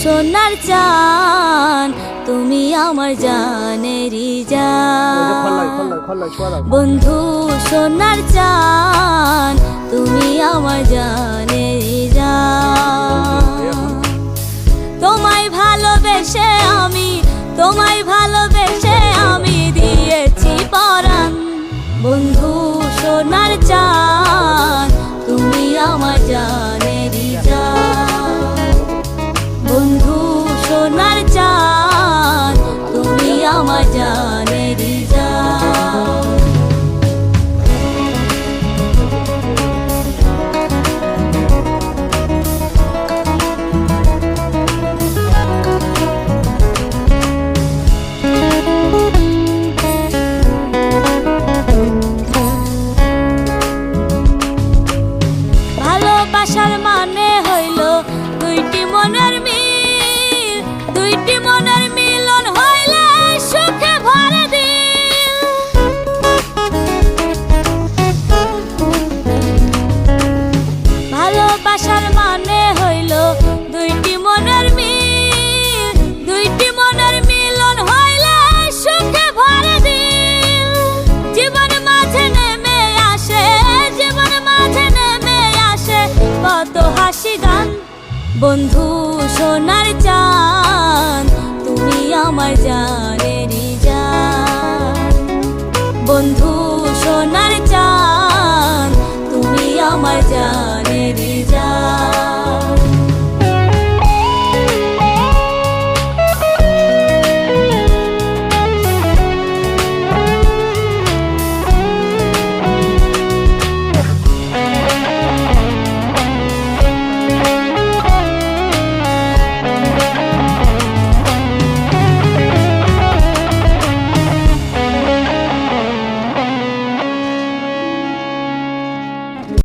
সোনার চান তুমি আমার জানের জান বন্ধু সোনার চান তুমি আমার জানের জান তোমায় ভালোবেসে আমি তোমায় ভালো চান তুমি আমার জানেরই মানে বন্ধু সোনার চান তুমি আমার জানের বন্ধু সোনার চান তুমি আমার জান।